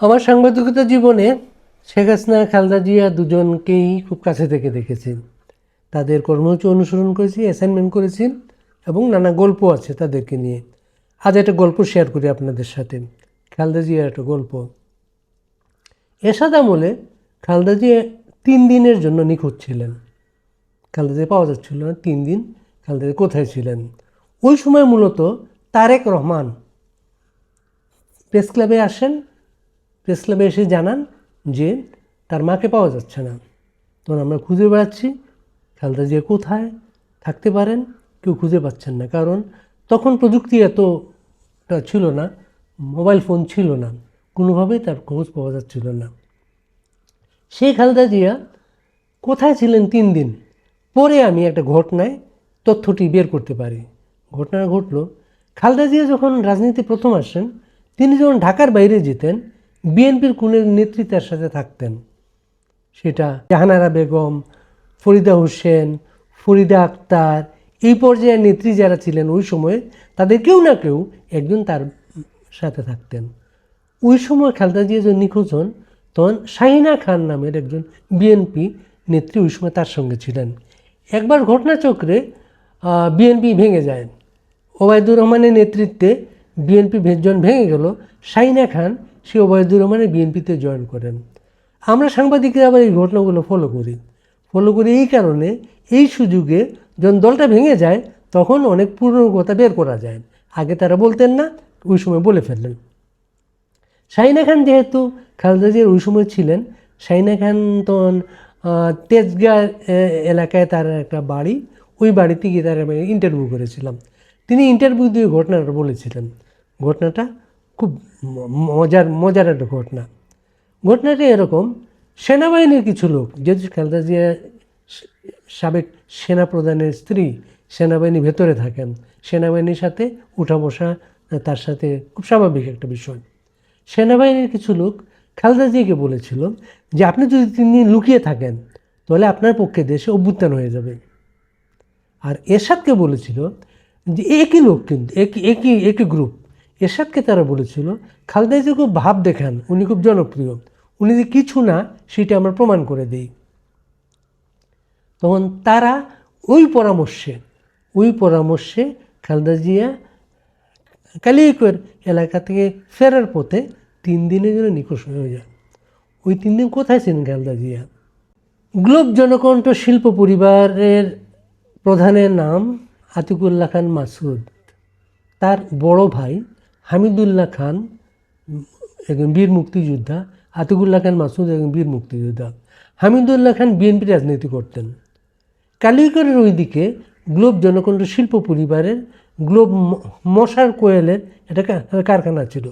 আমার সাংবাদিকতা জীবনে শেখ হাসিনা, খালদা জিয়া দুজনকেই খুব কাছে থেকে দেখেছি তাদের কর্মসূচি অনুসরণ করেছি অ্যাসাইনমেন্ট করেছি এবং নানা গল্প আছে তাদেরকে নিয়ে। আজ একটা গল্প শেয়ার করি আপনাদের সাথে। খালদা জিয়ার একটা গল্প। এরশাদ আমলে খালদা জিয়া তিন দিনের জন্য নিখোঁজ ছিলেন। খালদা জিয়া পাওয়া যাচ্ছিল না তিন দিন। খালদা জিয়া কোথায় ছিলেন? ওই সময় মূলত তারেক রহমান প্রেস ক্লাবে আসেন। প্রেস ক্লাবে এসে জানান যে তার মাকে পাওয়া যাচ্ছে না। তখন আমরা খুঁজে বেড়াচ্ছি, খালদা জিয়া কোথায়, থাকতে পারেন, কেউ খুঁজে পাচ্ছেন না। কারণ তখন প্রযুক্তি এতটা ছিল না, মোবাইল ফোন ছিল না, কোনোভাবেই তার খোঁজ পাওয়া যাচ্ছিল না। সেই খালদা জিয়া কোথায় ছিলেন তিন দিন, পরে আমি একটা ঘটনায় তথ্যটি বের করতে পারি। ঘটনা ঘটলো, খালদা জিয়া যখন রাজনীতি প্রথম আসেন, তিনি যখন ঢাকার বাইরে যেতেন বিএনপির কোনের নেত্রী তার সাথে থাকতেন? সেটা জাহানারা বেগম, ফরিদা হোসেন, ফরিদা আক্তার, এই পর্যায়ের নেত্রী যারা ছিলেন ওই সময়ে তাদের কেউ না কেউ একজন তার সাথে থাকতেন। ওই সময় খালেদা জিয়া যখন নিখোঁজ হন, তখন শাহিনা খান নামের একজন বিএনপি নেত্রী ওই সময় তার সঙ্গে ছিলেন। একবার ঘটনাচক্রে বিএনপি ভেঙে যায়। ওবায়দুর রহমানের নেতৃত্বে বিএনপি যখন ভেঙে গেল, শাহিনা খান, সে ওবায়দুর রহমানের বিএনপিতে জয়েন করেন। আমরা সাংবাদিকরা আবার এই ঘটনাগুলো ফলো করি। ফলো করি এই কারণে এই সুযোগে যখন দলটা ভেঙে যায়, তখন অনেক পুরনো কথা বের করা যায়। আগে তারা বলতেন না, ওই সময় বলে ফেললেন। শাহিনা খান যেহেতু খালেদা জিয়ার ওই সময় ছিলেন, শাহিনা খান তখন তেজগাঁ এলাকায় তার একটা বাড়ি, ওই বাড়িতে গিয়ে তার আমি ইন্টারভিউ করেছিলাম। তিনি ইন্টারভিউ দিয়ে ঘটনাটা বলেছিলেন। ঘটনাটা খুব মজার মজার একটা ঘটনা। ঘটনাটা এরকম, সেনাবাহিনীর কিছু লোক যেহেতু খালেদা জিয়া সাবেক সেনা প্রধানের স্ত্রী, সেনাবাহিনী ভেতরে থাকেন, সেনাবাহিনীর সাথে উঠা বসা তার সাথে খুব স্বাভাবিক একটা বিষয়। সেনাবাহিনীর কিছু লোক খালেদা জিয়াকে বলেছিল যে, আপনি যদি তিনি লুকিয়ে থাকেন, তাহলে আপনার পক্ষে দেশে অভ্যুত্থান হয়ে যাবে। আর এরশাদকে বলেছিল যে একই লোক কিন্তু, একই একই একই গ্রুপ এরশাদকে তারা বলেছিল, খালেদা জিয়া খুব ভাব দেখান, উনি খুব জনপ্রিয়। উনি যে কিছু না, সেটা আমরা প্রমাণ করে দিই। তখন তারা ওই পরামর্শে ওই পরামর্শে খালেদা জিয়া কালিয়াকৈর এলাকা থেকে ফেরার পথে তিন দিনের জন্য নিখোঁজ হয়ে যায় ওই তিন দিন কোথায় ছিলেন খালেদা জিয়া? গ্লোব জনকণ্ঠ শিল্প পরিবারের প্রধানের নাম আতিকুল্লাহ খান মাসুদ তার বড় ভাই হামিদুল্লাহ খান, একজন বীর মুক্তিযোদ্ধা আতিকুল্লাহ খান মাসুদ একজন বীর মুক্তিযোদ্ধা। হামিদুল্লাহ খান বিএনপি রাজনীতি করতেন। কালিগড়ের ওইদিকে গ্লোব জনকণ্ঠ শিল্প পরিবারের গ্লোব মশার কোয়েলের একটা কারখানা ছিল।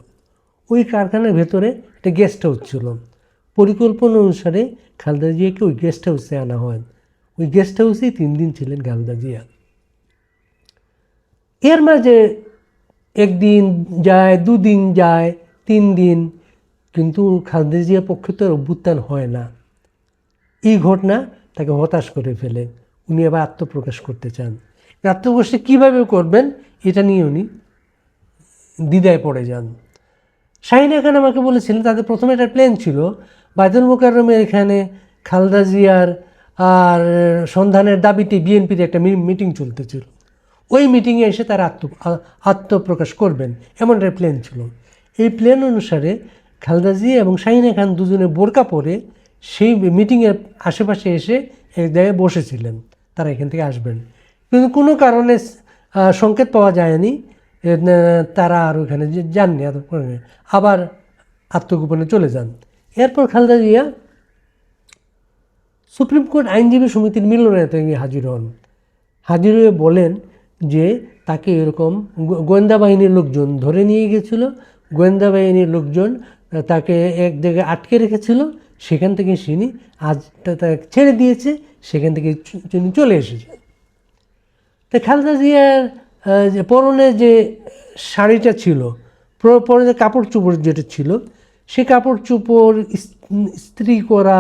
ওই কারখানার ভেতরে একটা গেস্ট হাউস ছিল। পরিকল্পনা অনুসারে খালদা জিয়াকে ওই গেস্ট হাউসে আনা হয়। ওই গেস্ট হাউসেই তিন দিন ছিলেন খালদা জিয়া। এর মাঝে একদিন যায়, দুদিন যায় তিন দিন কিন্তু খালেদা জিয়ার পক্ষে তো অভ্যুত্থান হয় না। এই ঘটনা তাকে হতাশ করে ফেলে। উনি আবার আত্মপ্রকাশ করতে চান। আত্মপ্রকাশে কীভাবে করবেন, এটা নিয়ে উনি দ্বিধায় পড়ে যান। শাহিনা খান আমাকে বলেছিলেন, তাদের প্রথমে একটা প্ল্যান ছিল বাইদুল মোকাররমের এখানে খালদা জিয়ার আর সন্ধানের দাবিতে বিএনপির একটা মিটিং চলতেছিল। ওই মিটিংয়ে এসে তারা আত্ম আত্মপ্রকাশ করবেন। এমন একটা প্ল্যান ছিল। এই প্ল্যান অনুসারে খালদা জিয়া এবং শাহিনা খান দুজনে বোরকা পরে সেই মিটিংয়ের আশেপাশে এসে এক জায়গায় বসেছিলেন। তারা এখান থেকে আসবেন। কিন্তু কোনো কারণে সংকেত পাওয়া যায়নি। তারা আর ওখানে যাননি। আবার আত্মগোপনে চলে যান। এরপর খালেদা জিয়া সুপ্রিম কোর্ট আইনজীবী সমিতির মিলনায়তে গিয়ে হাজির হন। হাজির হয়ে বলেন যে তাকে এরকম গোয়েন্দা বাহিনীর লোকজন ধরে নিয়ে গেছিল। গোয়েন্দা বাহিনীর লোকজন তাকে এক জায়গায় আটকে রেখেছিল। সেখান থেকে তিনি আজ তাকে ছেড়ে দিয়েছে। সেখান থেকে তিনি চলে এসেছে। তো খালেদা জিয়ার যে পরনে যে শাড়িটা ছিল পরনে যে কাপড় চোপড় যেটা ছিল, সে কাপড় চোপড় ইস্ত্রি করা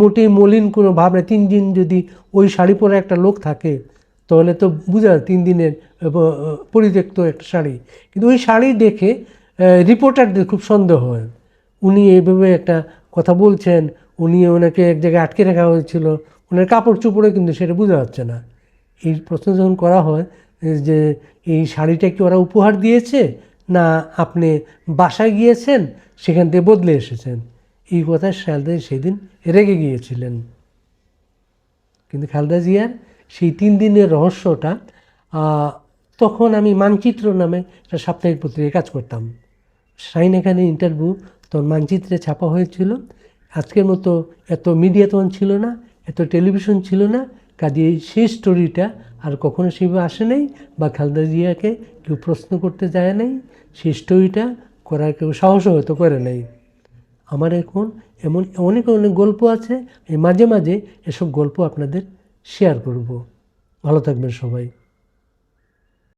মোটেই মলিন কোনো ভাব নেই তিন দিন যদি ওই শাড়ি পরে একটা লোক থাকে তাহলে তো বোঝা তিন দিনের পরিত্যক্ত একটা শাড়ি। কিন্তু ওই শাড়ি দেখে রিপোর্টারদের খুব সন্দেহ হয়। উনি এইভাবে একটা কথা বলছেন, উনি ওনাকে এক জায়গায় আটকে রাখা হয়েছিল। ওনার কাপড় চোপড়ে কিন্তু সেটা বোঝা যাচ্ছে না। এই প্রশ্ন যখন করা হয় যে এই শাড়িটা কি ওরা উপহার দিয়েছে, না আপনি বাসায় গিয়েছেন, সেখান থেকে বদলে এসেছেন? এই কথা খালেদা সেদিন রেগে গিয়েছিলেন। কিন্তু খালেদা জিয়ার সেই তিন দিনের রহস্যটা তখন আমি মানচিত্র নামে একটা সাপ্তাহিক পত্রিকায় কাজ করতাম। শাইন এখানে ইন্টারভিউ তখন মানচিত্রে ছাপা হয়েছিল। আজকের মতো এত মিডিয়া তখন ছিল না, এত টেলিভিশন ছিল না কাজে সেই স্টোরিটা আর কখনো সেভাবে আসে নাই বা খালেদা জিয়াকে কেউ প্রশ্ন করতে যায় নাই, সেই স্টোরিটা করার কেউ সাহসও হয়তো করে নাই। আমার এখন এমন অনেক অনেক গল্প আছে এই মাঝে মাঝে এসব গল্প আপনাদের শেয়ার করব। ভালো থাকবেন সবাই।